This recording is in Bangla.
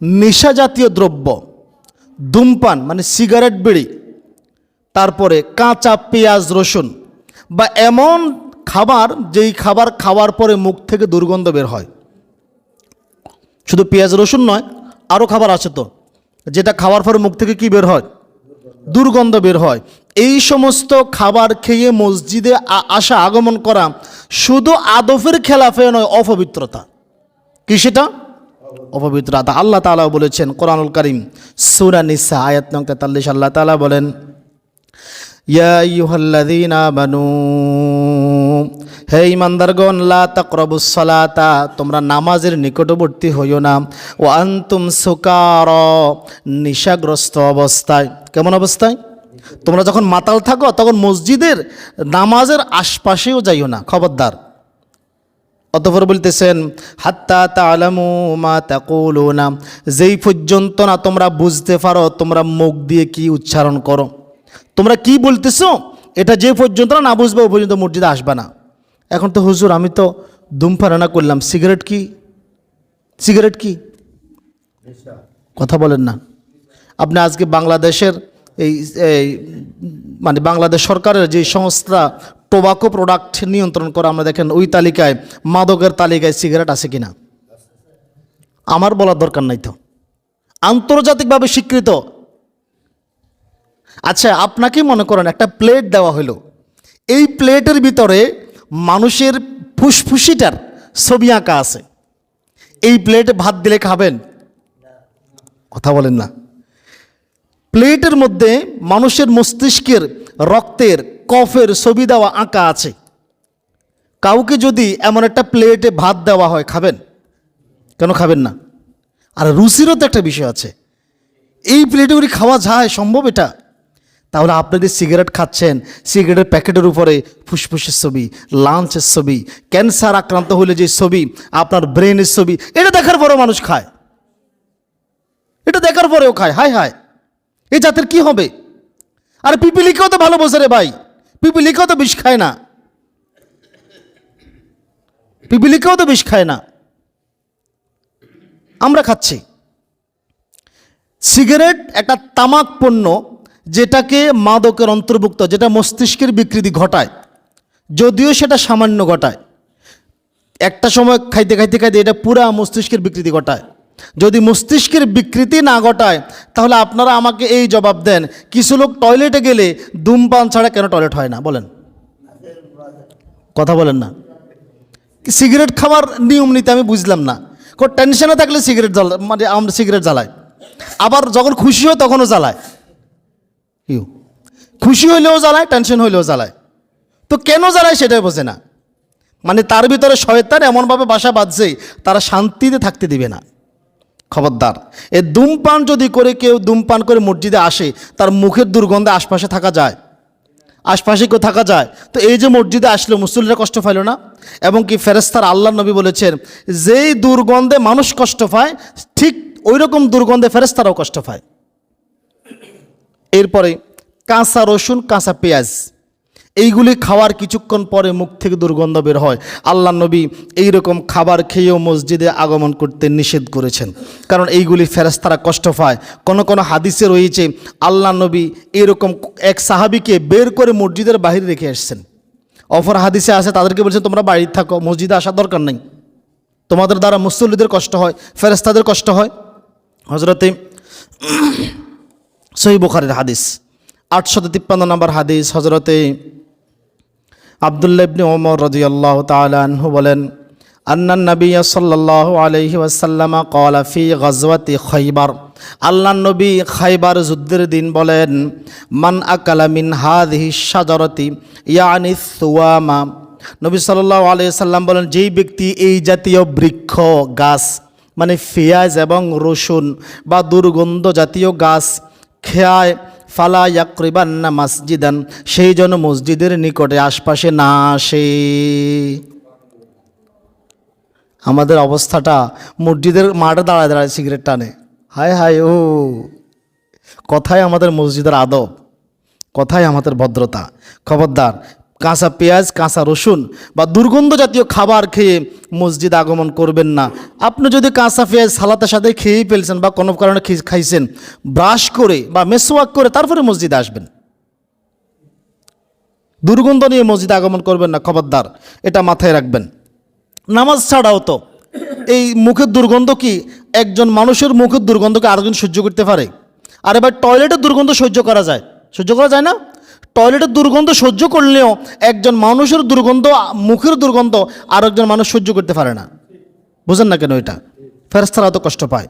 নেশা জাতীয় দ্রব্য, ধূমপান মানে সিগারেট বিড়ি, তারপরে কাঁচা পেঁয়াজ, রসুন, বা এমন খাবার যেই খাবার খাওয়ার পরে মুখ থেকে দুর্গন্ধ বের হয়। শুধু পেঁয়াজ, রসুন নয় আরও খাবার আছে তো, যেটা খাওয়ার পরে মুখ থেকে কি বের হয়? দুর্গন্ধ বের হয়। এই সমস্ত খাবার খেয়ে মসজিদে আসা, আগমন করা শুধু আদফের খেলাফে নয়, অপবিত্রতা। কি সেটা? অপবিত্রতা আল্লাহ তাআলা বলেছেন কোরআনুল করিম, সূরা নিসা আয়াত নং তেতাল্লিশ আল্লাহ তাআলা বলেন হে ইমানদারগণ লা তাকরাবুস সালাতা, তোমরা নামাজের নিকটবর্তী হইও না ও আনতুম সুকারা, নিশাগ্রস্ত অবস্থায়। কেমন অবস্থায়? তোমরা যখন মাতাল থাকো, তখন মসজিদের নামাজের আশপাশেও যাইও না, খবরদার। অতপর বলতেছেন, হাত্তা তালামু মা তাকুলুনা। যেই পর্যন্ত না তোমরা বুঝতে পারো, তোমরা মুখ দিয়ে কি উচ্চারণ করো। তোমরা কি বলতেছো? এটা যে পর্যন্ত না বুঝবে, ও পর্যন্ত মসজিদে আসবে না। এখন তো হুজুর, আমি তো ধূমপানা করলাম। সিগারেট কি? সিগারেট কি? কথা বলেন না। আপনি আজকে বাংলাদেশের এই মানে বাংলাদেশ সরকারের যে সংস্থা টোবাকো প্রোডাক্ট নিয়ন্ত্রণ করা, আমরা দেখেন ওই তালিকায়, মাদকের তালিকায় সিগারেট আছে কিনা? আমার বলার দরকার নাই তো। আন্তর্জাতিকভাবে স্বীকৃত। আচ্ছা আপনাকে মনে করেন একটা প্লেট দেওয়া হলো। এই প্লেটের ভিতরে মানুষের ফুসফুসিটার ছবি আঁকা আছে। এই প্লেটে ভাত দিলে খাবেন? কথা বলেন না। প্লেটের মধ্যে মানুষের মস্তিষ্কের রক্তের কফের ছবি দেওয়া আঁকা আছে। কাউকে যদি এমন একটা প্লেটে ভাত দেওয়া হয়, খাবেন? কেন খাবেন না? আর রুচিরও তো একটা বিষয় আছে। এই প্লেটে খাওয়া যায়, সম্ভব এটা? তাহলে আপনি যে সিগারেট খাচ্ছেন, সিগারেটের প্যাকেটের উপরে ফুসফুসের ছবি, লাঞ্চের ছবি, ক্যান্সার আক্রান্ত হলে যে ছবি, আপনার ব্রেনের ছবি, এটা দেখার পরেও মানুষ খায়। এটা দেখার পরেও খায়। হায় হায়। এই জাতের কি হবে? আর পিপিলিকেও তো ভালো বোঝে রে ভাই। পিপিলিকেও তো বিষ খায় না। পিপিলিকেও তো বিষ খায় না। আমরা খাচ্ছি। সিগারেট একটা তামাক পণ্য যেটাকে মাদকের অন্তর্ভুক্ত, যেটা মস্তিষ্কের বিকৃতি ঘটায়, যদিও সেটা সামান্য ঘটায়। একটা সময় খাইতে খাইতে খাইতে এটা পুরা মস্তিষ্কের বিকৃতি ঘটায়। যদি মস্তিষ্কের বিকৃতি না ঘটায়, তাহলে আপনারা আমাকে এই জবাব দেন, কিছু লোক টয়লেটে গেলে ধূমপান ছাড়া কেন টয়লেট হয় না? বলেন। কথা বলেন না। সিগারেট খাওয়ার নিয়ম নীতি আমি বুঝলাম না। কোন টেনশনে থাকলে সিগারেট জ্বালা মানে আমরা সিগারেট জ্বালাই। আবার যখন খুশি হয় তখনও জ্বালায়। ইউ। খুশি হইলেও জ্বালায়, টেনশন হইলেও জ্বালায়। তো কেন জ্বালায় সেটাই বোঝে না। মানে তার ভিতরে শয়তান এমনভাবে বাসা বাঁধছে, তারা শান্তিতে থাকতে দিবে না। খবরদার। এ ধূমপান যদি করে কেউ ধূমপান করে মসজিদে আসে, তার মুখের দুর্গন্ধে আশপাশে থাকা যায়। আশপাশে কেউ থাকা যায়। তো এই যে মসজিদে আসলো, মুসল্লিরা কষ্ট পাইল না? এবং কি ফেরেস্তার আল্লাহ নবী বলেছেন, যেই দুর্গন্ধে মানুষ কষ্ট পায়, ঠিক ওই রকম দুর্গন্ধে ফেরেস্তারাও কষ্ট পায়। এরপরে কাঁচা রসুন, কাঁচা পেঁয়াজ। এইগুলি খাওয়ার কিছুক্ষণ পরে মুখ থেকে দুর্গন্ধ বের হয়। আল্লাহ নবী এই রকম খাবার খেয়েও মসজিদে আগমন করতে নিষেধ করেছেন। কারণ এইগুলি ফেরেস্তারা কষ্ট পায়। কোনো কোনো হাদিসে রয়েছে, আল্লাহ নবী এরকম এক সাহাবিকে বের করে মসজিদের বাহিরে রেখে এসছেন। অফর হাদিসে আছে, তাদেরকে বলছেন, তোমরা বাড়িতে থাকো, মসজিদে আসার দরকার নেই। তোমাদের দ্বারা মুসল্লিদের কষ্ট হয় ফেরেস্তাদের কষ্ট হয়। হজরতে সহি বুখারের হাদিস, আটশত তিপ্পান্ন নম্বর হাদিস হজরতে আবদুল্লা ইবনে ওমর রাদিয়াল্লাহু তাআলা আনহু বলেন আন্নান নবী সাল্লাল্লাহু আলাইহি ওয়াসাল্লাম ক্বালা ফি গাজওয়াতি খাইবার। আল্লাহ নবী খাইবার যুদ্ধের দিন বলেন, মান আকালা মিন হাদিহি শাজারাতি ইয়ানি সুয়ামা নবী সাল্লাল্লাহু আলাইহি সাল্লাম বলেন, যেই ব্যক্তি এই জাতীয় বৃক্ষ, গাছ মানে পেঁয়াজ এবং রসুন বা দুর্গন্ধ জাতীয় গাছ খেয়ায় ফালা ইয়াকরিবান্না মসজিদান, সেই জন্য মসজিদের নিকটে আশপাশে না আসে। আমাদের অবস্থাটা, মসজিদের মাঠে দাঁড়ায় দাঁড়ায় সিগারেট টানে। হায় হায়, ও। কথায় আমাদের মসজিদের আদব কথায় আমাদের ভদ্রতা। খবরদার কাঁচা পেঁয়াজ, কাঁচা রসুন বা দুর্গন্ধ জাতীয় খাবার খেয়ে মসজিদ আগমন করবেন না। আপনি যদি কাঁচা পেঁয়াজ সালাতের সাথে খেয়েই ফেলছেন বা কোনো কারণে খাইছেন, ব্রাশ করে বা মেসোয়াক করে তারপরে মসজিদে আসবেন। দুর্গন্ধ নিয়ে মসজিদে আগমন করবেন না, খবরদার, এটা মাথায় রাখবেন। নামাজ ছাড়াও তো, এই মুখের দুর্গন্ধ কি একজন মানুষের মুখের দুর্গন্ধকে আরেকজন সহ্য করতে পারে? আর এবার টয়লেটের দুর্গন্ধ সহ্য করা যায়। সহ্য করা যায় না? টয়লেটের দুর্গন্ধ সহ্য করলেও একজন মানুষের দুর্গন্ধ, মুখের দুর্গন্ধ আরেকজন মানুষ সহ্য করতে পারে না। বুঝেন না কেন এটা? ফেরস্তারা তো কষ্ট পায়।